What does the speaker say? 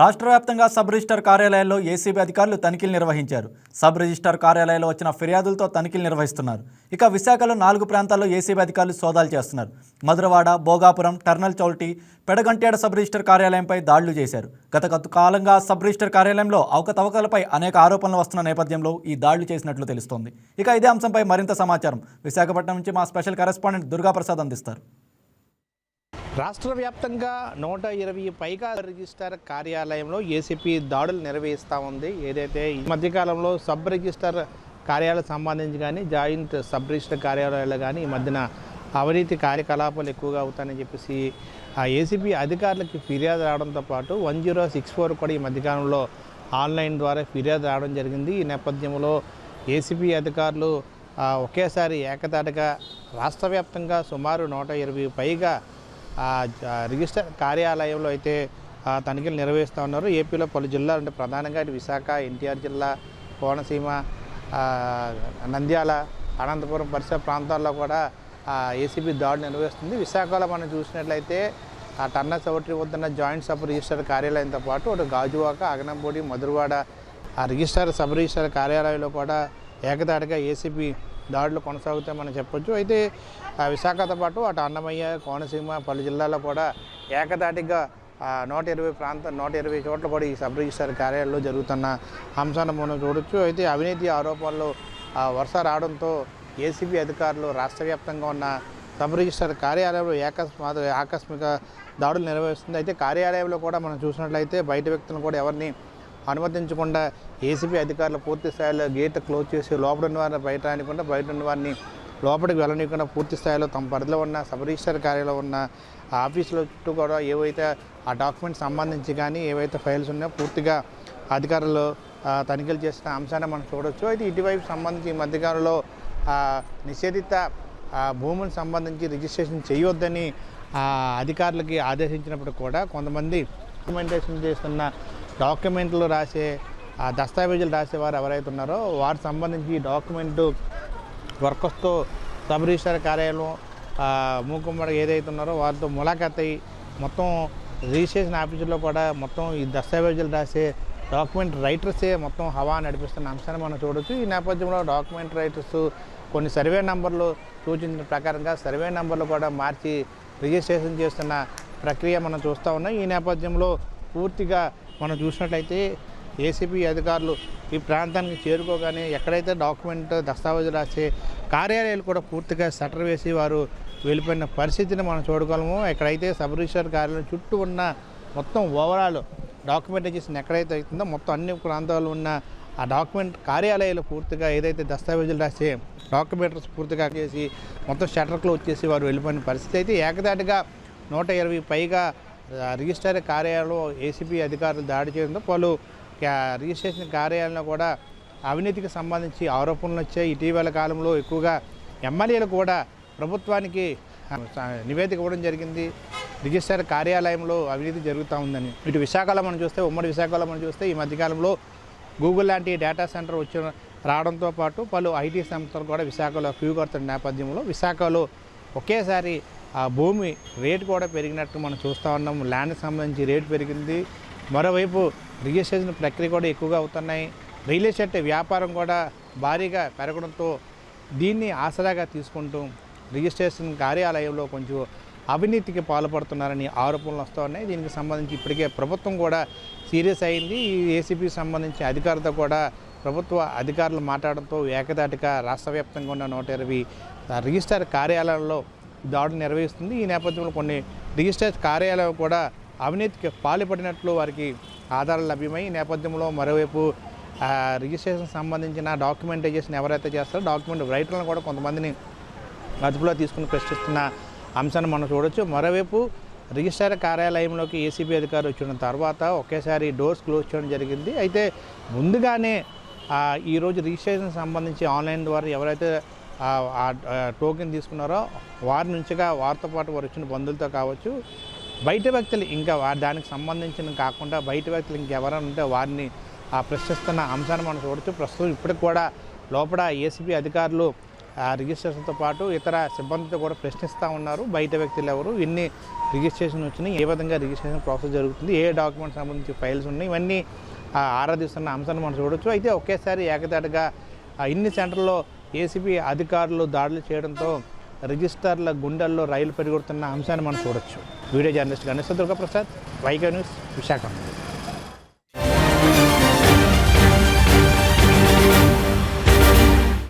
రాష్ట్ర వ్యాప్తంగా sub registrar కార్యాలయాల్లో ఏసీబీ అధికారులు తనిఖీలు నిర్వహించారు. సబ్ రిజిస్టార్ కార్యాలయాల్లో వచ్చిన ఫిర్యాదులతో తనిఖీలు నిర్వహిస్తున్నారు. ఇక విశాఖలో నాలుగు ప్రాంతాల్లో ఏసీబీ అధికారులు సోదాలు చేస్తున్నారు. మధురవాడ భోగాపురం టర్నల్ చౌల్టీ పెడగంట్యాడ సబ్ రిజిస్టర్ కార్యాలయంపై దాడులు చేశారు. గత కాలంగా సబ్ రిజిస్టర్ కార్యాలయంలో అవకతవకలపై అనేక ఆరోపణలు వస్తున్న నేపథ్యంలో ఈ దాడులు చేసినట్లు తెలుస్తోంది. ఇక ఇదే అంశంపై మరింత సమాచారం. విశాఖపట్నం నుంచి మా స్పెషల్ కరెస్పాండెంట్ దుర్గాప్రసాద్ అందిస్తారు. రాష్ట్ర వ్యాప్తంగా నూట ఇరవై పైగా రిజిస్టర్ కార్యాలయంలో ఏసీపీ దాడులు నిర్వహిస్తూ ఉంది. ఏదైతే ఈ మధ్యకాలంలో సబ్ రిజిస్టర్ కార్యాలయం సంబంధించి కానీ జాయింట్ సబ్ రిజిస్టర్ కార్యాలయాలు కానీ ఈ మధ్యన అవినీతి కార్యకలాపాలు ఎక్కువగా అవుతాయని చెప్పేసి ఆ ఏసీపీ అధికారులకి ఫిర్యాదు రావడంతో పాటు వన్ జీరో సిక్స్ ఫోర్ కూడా ఈ మధ్యకాలంలో ఆన్లైన్ ద్వారా ఫిర్యాదు రావడం జరిగింది. ఈ నేపథ్యంలో ఏసీపీ అధికారులు ఒకేసారి ఏకతాటిగా రాష్ట్ర వ్యాప్తంగా సుమారు నూట ఇరవై పైగా రిజిస్టర్ కార్యాలయంలో అయితే ఆ, తనిఖీలు నిర్వహిస్తూ ఉన్నారు. ఏపీలో పలు జిల్లాలు అంటే ప్రధానంగా ఇటు విశాఖ ఎన్టీఆర్ జిల్లా కోనసీమ నంద్యాల అనంతపురం పరిసర ప్రాంతాల్లో కూడా ఏసీబీ దాడి నిర్వహిస్తుంది. విశాఖలో మనం చూసినట్లయితే ఆ టన్న చౌటరి వద్దన్న జాయింట్ సబ్ రిజిస్టర్ కార్యాలయంతో పాటు అటు గాజువాక అగనంపూడి మధురవాడ ఆ రిజిస్టర్ సబ్ రిజిస్టర్ కార్యాలయంలో కూడా ఏకదాటిగా ఏసీబీ దాడులు కొనసాగుతాయి మనం చెప్పొచ్చు. అయితే విశాఖతో పాటు అటు అన్నమయ్య కోనసీమ పలు జిల్లాల్లో కూడా ఏకదాటిగా నూట ఇరవై ప్రాంతం నూట ఇరవై చోట్ల కూడా ఈ సబ్ రిజిస్టార్ కార్యాలయంలో జరుగుతున్న అంశాన్ని మనం చూడొచ్చు. అయితే అవినీతి ఆరోపణలు ఆ, వరుస రావడంతో ఏసీబీ అధికారులు రాష్ట్ర వ్యాప్తంగా ఉన్న సబ్ రిజిస్టార్ కార్యాలయంలో ఏకస్మాత్ ఆకస్మిక దాడులు నిర్వహిస్తుంది. అయితే కార్యాలయంలో కూడా మనం చూసినట్లయితే బయట వ్యక్తులను కూడా ఎవరిని అనుమతించకుండా ఏసీబీ అధికారులు పూర్తి స్థాయిలో గేట్ క్లోజ్ చేసి లోపల ఉన్న వారిని బయట రానికుండా బయట ఉన్న వారిని లోపలికి వెళ్ళనీయకుండా పూర్తి స్థాయిలో తమ పరిధిలో ఉన్న సబ్ రిజిస్టర్ కార్యాలయంలో ఉన్న ఆ ఆఫీసుల చుట్టూ కూడా ఏవైతే ఆ డాక్యుమెంట్స్ సంబంధించి కానీ ఏవైతే ఫైల్స్ ఉన్నాయో పూర్తిగా అధికారులు తనిఖీలు చేసిన అంశాన్ని మనం చూడొచ్చు. అయితే ఇటువైపు సంబంధించి ఈ మధ్యకాలంలో నిషేధిత భూములకు సంబంధించి రిజిస్ట్రేషన్ చేయొద్దని ఆ, అధికారులకి ఆదేశించినప్పుడు కూడా కొంతమంది డాక్యుమెంటేషన్ చేస్తున్న డాక్యుమెంట్లు రాసే ఆ దస్తావేజులు రాసేవారు ఎవరైతే ఉన్నారో వారికి సంబంధించి ఈ డాక్యుమెంట్ వర్కర్స్తో సబ్ రిజిస్టర్ కార్యాలయం మూకుమ్మడి ఏదైతే ఉన్నారో వారితో ములాఖాత్ అయ్యి మొత్తం రిజిస్ట్రేషన్ ఆఫీసులో కూడా మొత్తం ఈ దస్తావేజులు రాసే డాక్యుమెంట్ రైటర్సే మొత్తం హవా నడిపిస్తున్న అంశాన్ని మనం చూడొచ్చు. ఈ నేపథ్యంలో డాక్యుమెంట్ రైటర్స్ కొన్ని సర్వే నంబర్లు సూచించిన ప్రకారంగా సర్వే నంబర్లు కూడా మార్చి రిజిస్ట్రేషన్ చేస్తున్న ప్రక్రియ మనం చూస్తూ ఉన్నాం. ఈ నేపథ్యంలో పూర్తిగా మనం చూసినట్లయితే ఏసీపీ అధికారులు ఈ ప్రాంతానికి చేరుకోగానే ఎక్కడైతే డాక్యుమెంట్ దస్తావేజు రాసే కార్యాలయాలు కూడా పూర్తిగా షట్టర్ వేసి వారు వెళ్ళిపోయిన పరిస్థితిని మనం చూడగలము. ఎక్కడైతే సబ్ రిజిస్టర్ కార్యాలయం చుట్టూ ఉన్న మొత్తం ఓవరాల్ డాక్యుమెంటేషన్ ఎక్కడైతే అవుతుందో మొత్తం అన్ని ప్రాంతాల్లో ఉన్న ఆ డాక్యుమెంట్ కార్యాలయాలు పూర్తిగా ఏదైతే దస్తావేజులు రాసే డాక్యుమెంటర్స్ పూర్తిగా చేసి మొత్తం షట్టర్ క్లోజ్ చేసి వారు వెళ్ళిపోయిన పరిస్థితి అయితే ఏకదాటిగా నూట ఇరవై పైగా రిజిస్టర్ కార్యాలయంలో ఏసీపీ అధికారులు దాడి చేయడంతో పలు రిజిస్ట్రేషన్ కార్యాలయంలో కూడా అవినీతికి సంబంధించి ఆరోపణలు వచ్చాయి. ఇటీవల కాలంలో ఎక్కువగా ఎమ్మెల్యేలు కూడా ప్రభుత్వానికి నివేదిక ఇవ్వడం జరిగింది. రిజిస్టర్ కార్యాలయంలో అవినీతి జరుగుతూ ఉందని. ఇటు విశాఖలో మనం చూస్తే ఉమ్మడి విశాఖలో మనం చూస్తే ఈ మధ్యకాలంలో గూగుల్ లాంటి డేటా సెంటర్ వచ్చిన రావడంతో పాటు పలు ఐటీ సంస్థలు కూడా విశాఖలో క్యూ కడుతున్న నేపథ్యంలో విశాఖలో ఒకేసారి ఆ భూమి రేటు కూడా పెరిగినట్టు మనం చూస్తూ ఉన్నాం. ల్యాండ్కి సంబంధించి రేటు పెరిగింది. మరోవైపు రిజిస్ట్రేషన్ ప్రక్రియ కూడా ఎక్కువగా అవుతున్నాయి. రియల్ ఎస్టేట్ వ్యాపారం కూడా భారీగా పెరగడంతో దీన్ని ఆసరాగా తీసుకుంటూ రిజిస్ట్రేషన్ కార్యాలయంలో కొంచెం అవినీతికి పాల్పడుతున్నారని ఆరోపణలు వస్తూ ఉన్నాయి. దీనికి సంబంధించి ఇప్పటికే ప్రభుత్వం కూడా సీరియస్ అయింది. ఈ ఏసీపీ సంబంధించి అధికారులతో కూడా ప్రభుత్వ అధికారులు మాట్లాడడంతో ఏకదాటిగా రాష్ట్ర వ్యాప్తంగా ఉన్న నూట ఇరవై రిజిస్టర్ కార్యాలయాల్లో దాడులు నిర్వహిస్తుంది. ఈ నేపథ్యంలో కొన్ని రిజిస్టర్ కార్యాలయం కూడా అవినీతికి పాల్పడినట్లు వారికి ఆధారాలు లభ్యమై ఈ నేపథ్యంలో మరోవైపు రిజిస్ట్రేషన్ సంబంధించిన డాక్యుమెంటైజేషన్ ఎవరైతే చేస్తారో డాక్యుమెంట్ రైటర్లను కూడా కొంతమందిని అదుపులో తీసుకుని ప్రశ్నిస్తున్న అంశాన్ని మనం చూడొచ్చు. మరోవైపు రిజిస్టర్ కార్యాలయంలోకి ఏసీబీ అధికారులు వచ్చిన తర్వాత ఒకేసారి డోర్స్ క్లోజ్ చేయడం జరిగింది. అయితే ముందుగానే ఈరోజు రిజిస్ట్రేషన్ సంబంధించి ఆన్లైన్ ద్వారా ఎవరైతే ఆ, టోకెన్ తీసుకున్నారో వారి నుంచిగా వారితో పాటు వారు వచ్చిన బంధువులతో కావచ్చు బయట వ్యక్తులు ఇంకా దానికి సంబంధించిన కాకుండా బయట వ్యక్తులు ఇంకెవరైనా ఉంటే వారిని ఆ ప్రశ్నిస్తున్న అంశాన్ని మనం చూడొచ్చు. ప్రస్తుతం ఇప్పటికి కూడా లోపల ఏసీబీ అధికారులు రిజిస్ట్రేషన్తో పాటు ఇతర సిబ్బందితో కూడా ప్రశ్నిస్తూ ఉన్నారు. బయట వ్యక్తులు ఎవరు ఎన్ని రిజిస్ట్రేషన్ వచ్చినాయి ఏ విధంగా రిజిస్ట్రేషన్ ప్రాసెస్ జరుగుతుంది ఏ డాక్యుమెంట్స్ సంబంధించి ఫైల్స్ ఉన్నాయి ఇవన్నీ ఆరాధిస్తున్న అంశాన్ని మనం చూడొచ్చు. అయితే ఒకేసారి ఏకదాటిగా ఇన్ని సెంటర్లో ఏసీబీ అధికారులు దాడులు చేయడంతో రిజిస్టర్ల గుండెల్లో రైలు పెరుగుతున్న అంశాన్ని మనం చూడొచ్చు. Video journalist Ganesh Durgaprasad YK news Visakha.